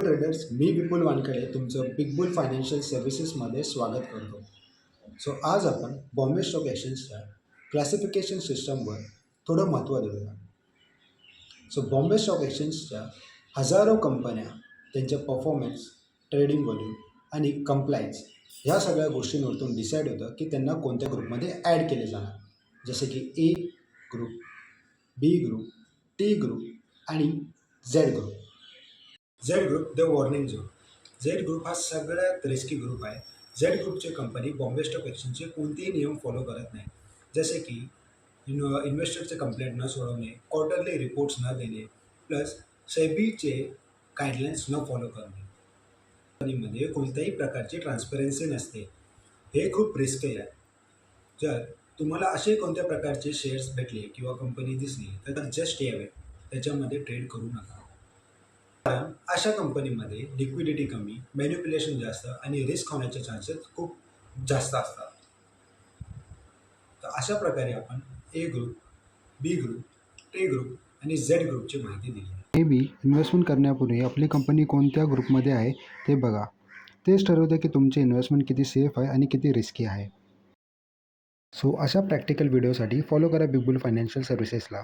Traders मी विपुल वानकडे तुमचं big boule financial सर्व्हिसेसमध्ये स्वागत करतो. सो आज आपण बॉम्बे स्टॉक एक्सचेंजच्या क्लासिफिकेशन सिस्टमवर थोडं महत्त्व देऊया. सो बॉम्बे स्टॉक एक्सचेंजच्या हजारो कंपन्या त्यांच्या परफॉर्मन्स ट्रेडिंग व्हॉल्यूम आणि कंप्लायन्स ह्या सगळ्या गोष्टींवरतून डिसाईड होतं की त्यांना कोणत्या ग्रुपमध्ये ॲड केले जाणार. जसे की A group B group T group आणि Z group Z group the warning zone Z group हा सगळ्यात रिस्की ग्रुप आहे. झेड ग्रुपचे कंपनी बॉम्बे स्टॉक एक्सचेंजचे कोणतेही नियम फॉलो करत नाही. जसे की इन इन्व्हेस्टरचे कंप्लेंट न सोडवणे क्वार्टरली रिपोर्ट्स न देणे प्लस सेबीचे गाईडलाईन्स न फॉलो करणे. कंपनीमध्ये कोणत्याही प्रकारची ट्रान्सपरन्सी नसते. हे खूप रिस्की आहे. जर तुम्हाला असे कोणत्या प्रकारचे शेअर्स भेटले किंवा कंपनी दिसली तर जस्ट यावे त्याच्यामध्ये ट्रेड करू नका. कारण अशा कंपनीमध्ये लिक्विडिटी कमी मॅन्युप्युलेशन जास्त आणि रिस्क होण्याचे चान्सेस खूप जास्त असतात. तर अशा प्रकारे आपण A group B group A group आणि झेड ग्रुपची माहिती दिली. मे बी इन्व्हेस्टमेंट करण्यापूर्वी आपली कंपनी कोणत्या ग्रुपमध्ये आहे ते बघा. तेच ठरवते की तुमचे इन्व्हेस्टमेंट किती सेफ आहे आणि किती रिस्की आहे. सो अशा प्रॅक्टिकल व्हिडिओसाठी फॉलो करा बिग बुल फायनान्शियल सर्व्हिसेसला